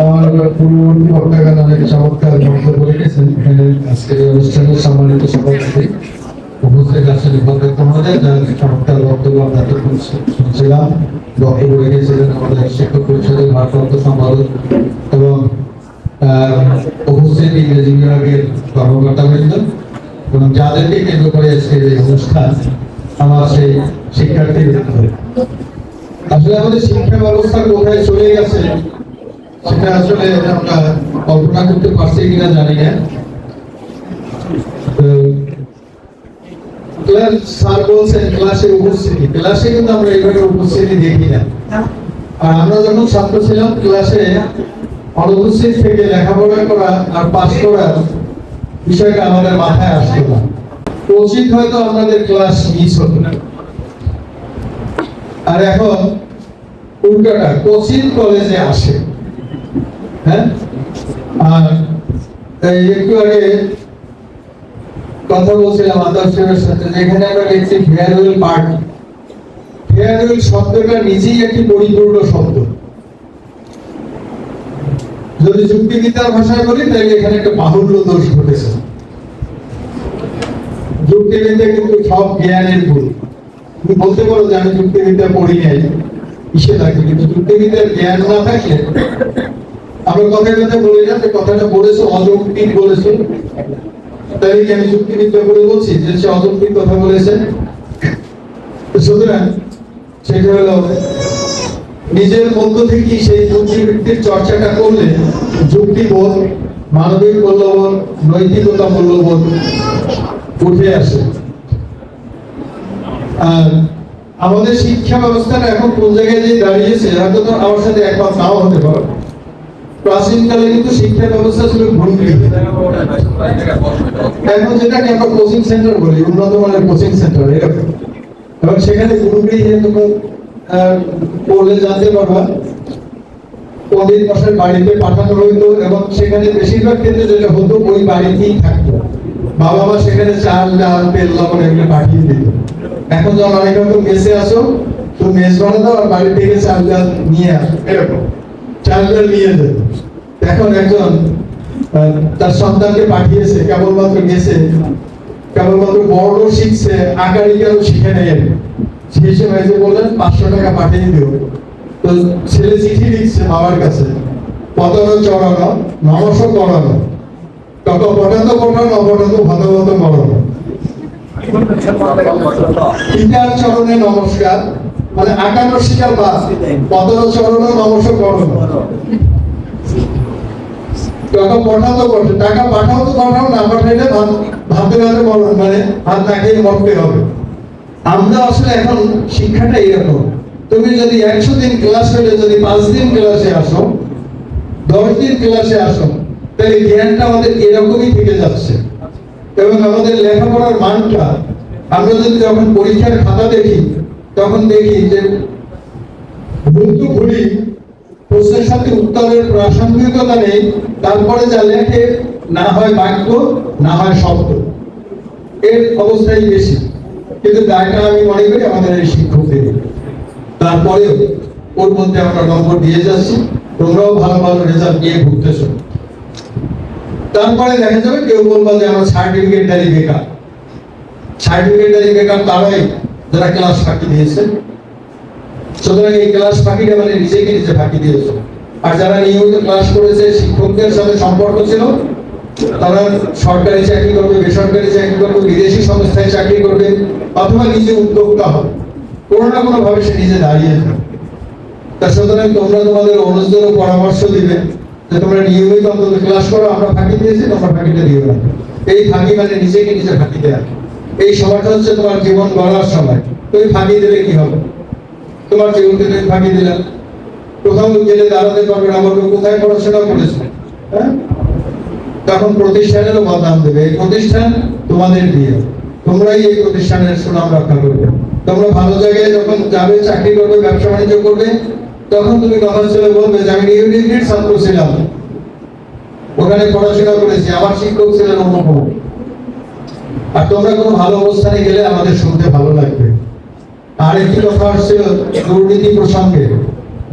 আমার পূর্ববর্তী বক্তাগণ অনেক চমৎকার বক্তব্য রেখেছেন এখানে অনুষ্ঠানের সম্মানিত সভাপতি উপস্থিত আছেন উপাধ্যক্ষ মহোদয়, যার চমৎকার বক্তব্য আমরা এতক্ষণ শুনছিলাম। বক্তব্য রেখেছিলেন আমাদের শিক্ষক পরিষদের ভারপ্রাপ্ত সম্পাদক এবং উপস্থিত ইংরেজি বিভাগের কর্মকর্তাবৃন্দ এবং যাদেরকে কেন্দ্র করে আজকের এই অনুষ্ঠান আমার সেই শিক্ষার্থী আসলে আমাদের শিক্ষা ব্যবস্থা কোথায় চলে গেছে সেটা আসলে আমরা কল্পনা করতে পারছি কিনা জানি না। আর লেখাপড়া করা আর পাস করা বিষয়টা আমাদের মাথায় না। উচিত হয়তো আমাদের ক্লাস না আর এখন উল্টাটা কোচিং কলেজে আসে। হ্যাঁ? আর একটু আগে কথা বলছিলাম সাথে, যেখানে আমরা লিখছি ফেয়ারওয়েল পার্টি ফেয়ারওয়েল শব্দটা নিজেই একটি পরিপূর্ণ শব্দ। যদি যুক্তিবিদ্যার ভাষায় বলি, তাহলে এখানে একটা বাহুল্য দোষ ঘটেছে। যুক্তিবিদ্যা কিন্তু সব জ্ঞানের ভুল তুমি বলতে পারো যে আমি যুক্তিবিদ্যা পড়ি নাই কিসে থাকি কিন্তু যুক্তিবিদ্যার জ্ঞান না থাকলে আমরা কথায় কথা বলি না, যে কথাটা বলেছ, অযৌক্তিক বলেছ। তাই আমি যুক্তিবিদ্যা করে বলছি যে সে অযৌক্তিক কথা বলেছে। সুতরাং সেটা হলো, নিজের মধ্য থেকে সেই যুক্তিবৃত্তির চর্চাটা করলে যুক্তিবোধ মানবিক মূল্যবোধ, নৈতিকতা মূল্যবোধ উঠে আসে। আর আমাদের শিক্ষা ব্যবস্থাটা এখন কোন জায়গায় যে দাঁড়িয়েছে হয়তো তো আমার সাথে একমত নাও হতে পারে। প্রাচীনকালে কিন্তু শিক্ষা ব্যবস্থা ছিল ভূমিগৃহ এখন যেটাকে আমরা কোচিং সেন্টার বলি? উন্নত মানের কোচিং সেন্টার এরকম। এবং সেখানে গুরুগৃহে তুমি পড়লে জানতে পারবা, পণ্ডিত মশাই বাড়িতে পাঠানো হইতো এবং সেখানে বেশিরভাগ ক্ষেত্রে যেটা হতো, ওই বাড়িতেই থাকতো। বাবা মা সেখানে চাল, ডাল, তেল, লবণ এগুলো পাঠিয়ে দিত। এখন যখন অনেক হয়তো মেসে আসো, তো মেস বানা দাও আর বাড়ি থেকে চাল, ডাল নিয়ে আসো, এরকম। চাল নিয়ে যেত এখন একজন তার সন্তানকে পাঠিয়েছে, কেবলমাত্র গেছে। কেবলমাত্র বড় শিখছে আকারিকাও শিখে নেই সেই সময় যে বললেন, পাঁচশো টাকা পাঠিয়ে দিও। তো ছেলে চিঠি লিখছে বাবার কাছে। পতন চড়ানো নমস করানো। তত পটাত পটানো অপটাত ভদভত মরণ। পিতার চরণে নমস্কার। মানে শিকার চরণ করণ টাকা পাঠাতো বটে, টাকা পাঠাও তো পাঠাও, না পাঠাইলে ভাতে মরণ মানে ভাত না খেয়ে মরতে হবে। আমরা আসলে এখন শিক্ষাটা এরকম তুমি যদি একশো দিন ক্লাস হলে, যদি পাঁচ দিন ক্লাসে আসো, দশ দিন ক্লাসে আসো, তাহলে জ্ঞানটা আমাদের এরকমই থেকে যাচ্ছে। এবং আমাদের লেখাপড়ার মানটা, আমরা যদি যখন পরীক্ষার খাতা দেখি তখন দেখি যে ভুল তো প্রশ্নের সাথে উত্তরের প্রাসঙ্গিকতা নেই, তারপরে যা লেখে, না হয় বাক্য, না হয় শব্দ। এর অবস্থাই বেশি। কিন্তু দায়টা আমি মনে করি আমাদের এই শিক্ষকদের। তারপরেও ওর মধ্যে আমরা নম্বর দিয়ে যাচ্ছি। তোমরাও ভালো ভালো রেজাল্ট নিয়ে ঘুরতেছো। তারপরে দেখা যাবে কেউ বলব যে আমার সার্টিফিকেট দাঁড়ি বেকার সার্টিফিকেট দাঁড়ি বেকার তারাই যারা ক্লাস ফাঁকি দিয়েছে। সুতরাং এই ক্লাস ফাঁকিটা মানে নিজেকে নিজে ফাঁকি দিয়েছে। আর যারা নিয়মিত ক্লাস করেছে, শিক্ষকদের সাথে সম্পর্ক ছিল, তারা সরকারি চাকরি করবে, বেসরকারি চাকরি করবে, বিদেশি সংস্থায় চাকরি করবে, অথবা নিজে উদ্যোক্তা হবে কোনো না কোনো ভাবে সে নিজে দাঁড়িয়ে যাবে তা সুতরাং তোমরা তোমাদের অনুজদেরও পরামর্শ দিবে যে তোমরা নিয়মিত অন্তত ক্লাস করো, আমরা ফাঁকি দিয়েছি, তোমরা ফাঁকিটা না। এই ফাঁকি মানে নিজেকে নিজে ফাঁকি দেয়া এই সময়টা হচ্ছে তোমার জীবন গড়ার সময়। তুমি ফাঁকি দিলে কি হবে? তোমার জীবনকে তুমি ফাঁকি দিলে? কোথাও গেলে দাঁড়াতে পারবে না বলবে কোথায় পড়াশোনা করেছে হ্যাঁ? তখন প্রতিষ্ঠানেরও বদনাম দেবে। এই প্রতিষ্ঠান তোমাদের দিয়ে। তোমরাই এই প্রতিষ্ঠানের সুনাম রক্ষা করবে। তোমরা ভালো জায়গায় যখন যাবে, চাকরি করবে, ব্যবসা বাণিজ্য করবে, তখন তুমি কথা ছিল বলবে যে আমি ইউনিভার্সিটির ছাত্র ছিলাম। ওখানে পড়াশোনা করেছি। আমার শিক্ষক ছিলেন অন্য আর তোমরা কোনো ভালো অবস্থানে গেলে আমাদের শুনতে ভালো লাগবে। আর একটি কথা হচ্ছে দুর্নীতি প্রসঙ্গে।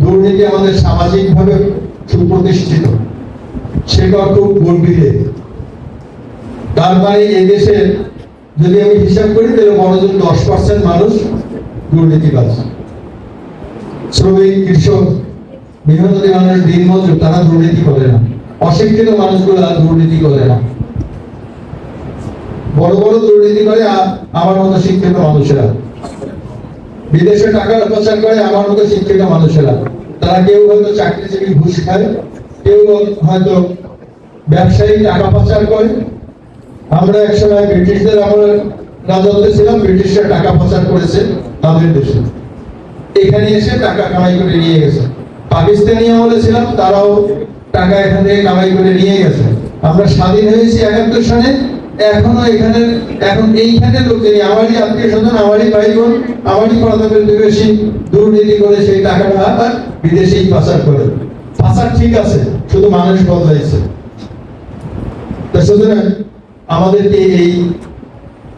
দুর্নীতি আমাদের সামাজিকভাবে সুপ্রতিষ্ঠিত। সেটা খুব গর্বিত তার মানে এই দেশে যদি আমি হিসাব করি, তাহলে বড়জন দশ পার্সেন্ট মানুষ দুর্নীতিবাজ। শ্রমিক, কৃষক, বিভিন্ন মানুষ দিন মজুর তারা দুর্নীতি করে না। অশিক্ষিত মানুষগুলো দুর্নীতি করে না। বড় বড় দুর্নীতি করে আমার মতো শিক্ষিত মানুষেরা। বিদেশে টাকা পাচার করে আমার মতো শিক্ষিত মানুষেরা। তারা কেউ হয়তো চাকরিজীবী ঘুষ খায়, কেউ হয়তো ব্যবসায়ী টাকা পাচার করে। আমরা একসময় ব্রিটিশদের আমরা রাজত্বে ছিলাম, ব্রিটিশরা টাকা পাচার করেছে তাদের দেশে। এখানে এসে টাকা কামাই করে নিয়ে গেছে। পাকিস্তানি আমলে ছিলাম, তারাও টাকা এখান থেকে কামাই করে নিয়ে গেছে। আমরা স্বাধীন হয়েছি একাত্তর সালে এখনও এখানে, এখন এইখানে লোকেরই আমারই আত্মীয় স্বজন, আমারই ভাই বোন আমারই পাড়া প্রতিবেশী দুর্নীতি করে সেই টাকাটা আবার বিদেশেই পাচার করে। পাচার ঠিক আছে, শুধু মানুষ বদলাইছে। তা সুতরাং আমাদেরকে এই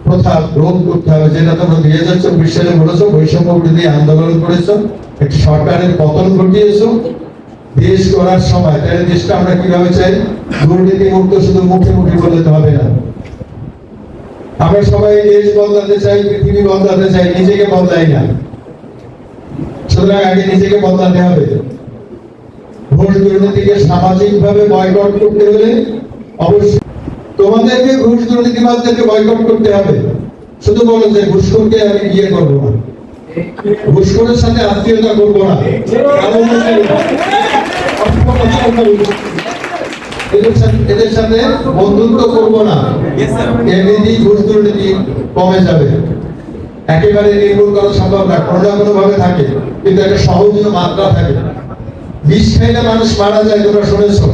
প্রথা রোধ করতে হবে, যেটা তোমরা দুই হাজার চব্বিশ বলেছ, বৈষম্য বিরোধী আন্দোলন করেছ, একটি সরকারের পতন ঘটিয়েছো। দেশ করার সময়, তাহলে দেশটা আমরা কীভাবে চাই? দুর্নীতি মুক্ত শুধু মুখে মুখে বলতে হবে না। আমরা সবাই দেশ বদলাতে চাই, পৃথিবী বদলাতে চাই, নিজেকে বদলাই না। সুতরাং আগে নিজেকে বদলাতে হবে। ঘুষ দুর্নীতিকে বয়কট করতে হলে অবশ্যই তোমাদেরকে ঘুষ দুর্নীতিবাজদেরকে বয়কট করতে হবে। শুধু বলো যে ঘুষখোরকে আমি বিয়ে করব না। ঘুষখোরের সাথে আত্মীয়তা করব না। এদের সাথে- এদের সাথে বন্ধুত্ব করব না। এমনিতেই ঘুষ দুর্নীতি কমে যাবে। একেবারে নির্মূল করা সম্ভব না কোনো না কোনো ভাবে থাকে কিন্তু একটা সহজীয় মাত্রা থাকে। বিষ খাইলে মানুষ মারা যায় তোমরা শুনেছো।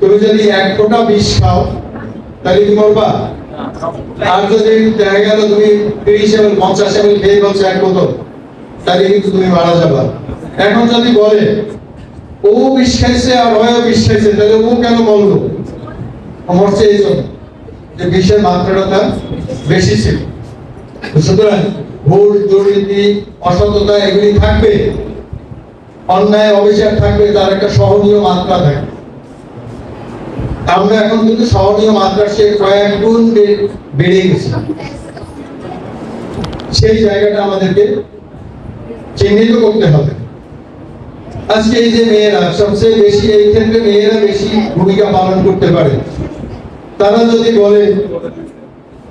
তুমি যদি এক ফোঁটা বিষ খাও তাহলে কি মরবা? আর যদি দেখা গেল তুমি তিরিশ এমএল পঞ্চাশ এমএল খেয়ে বলছো এক বোতল তাহলে কিন্তু তুমি মারা যাবা। এখন যদি বলে ও বিষ খাইছে আর ওও বিষ তাহলে ও কেন ও মরছে এই জন্য যে বিষের মাত্রাটা তার বেশি ছিল। সুতরাং ঘুষ দুর্নীতি, অসততা এগুলি থাকবে। অন্যায়, অবিচার থাকবে, তার একটা সহনীয় মাত্রা থাকবে আমরা এখন কিন্তু সহনীয় মাত্রা সে কয়েক গুণ বেড়ে গেছে। সেই জায়গাটা আমাদেরকে চিহ্নিত করতে হবে। আজকে এই যে মেয়েরা, সবচেয়ে বেশি এই ক্ষেত্রে মেয়েরা বেশি ভূমিকা পালন করতে পারে। তারা যদি বলে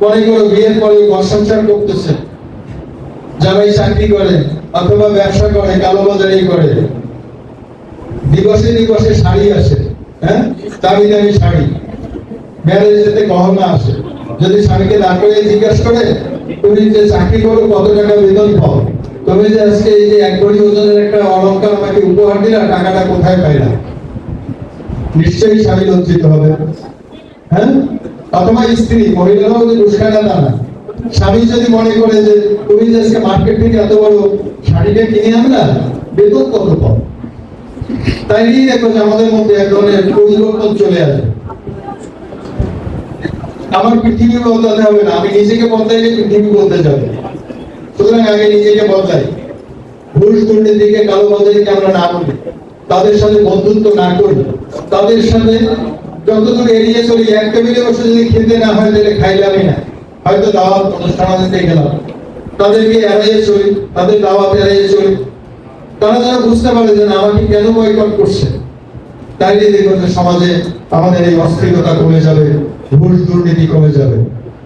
মনে করো বিয়ের পরে ঘর সংসার করতেছে জামাই চাকরি করে অথবা ব্যবসা করে কালোবাজারি করে, দিবসে দিবসে শাড়ি আসে হ্যাঁ? দামি দামি শাড়ি। ম্যারেজ যেতে গহনা আসে। যদি স্বামীকে না করে জিজ্ঞাসা করে, তুমি যে চাকরি করো, কত টাকা বেতন পাও? তুমি যে আজকে এই যে এক কোটি ওজনের একটা অলংকার আমাকে উপহার দিলা টাকাটা কোথায় পাইলা নিশ্চয়ই স্বামী লজ্জিত হবে। হ্যাঁ? অথবা স্ত্রী, মহিলারাও যে দুষ্কানা তা না। স্বামী যদি মনে করে যে, তুমি যে আজকে মার্কেট থেকে এত বড় শাড়িটা কিনে আনলা, বেতন কত পাও? তাই নিয়ে দেখো যে আমাদের মধ্যে এক ধরনের পরিবর্তন চলে আসে। আমার পৃথিবী বদলাতে হবে না, আমি নিজেকে বদলাইলে পৃথিবী বদলে যাবে। সুতরাং আগে নিজেকে বদলাই। আমরা না তাদের সাথে বন্ধুত্ব না করি। তাদের সাথে যতদূর এড়িয়ে চলি, এক টেবিলে বসে যদি খেতে না হয়, তাহলে খাইলামই না। হয়তো দাওয়াত অনুষ্ঠান গেলাম। তাদেরকে এড়িয়ে চলি, তাদের দাওয়াত এড়িয়ে চলি। তারা বুঝতে পারে যে আমাকে কেন বয়কট করছে। তাইলে দেখবেন সমাজে আমাদের এই অস্থিরতা কমে যাবে ঘুষ দুর্নীতি কমে যাবে।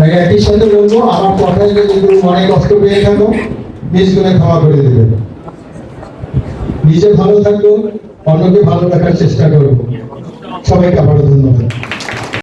তাই একই সাথে বলব, আমার কথা যদি কোনো অনেক কষ্ট পেয়ে থাকো নিজ গুণে ক্ষমা করে দেবে। নিজে ভালো থাকব অন্যকে ভালো রাখার চেষ্টা করব সবাইকে আবারও ধন্যবাদ।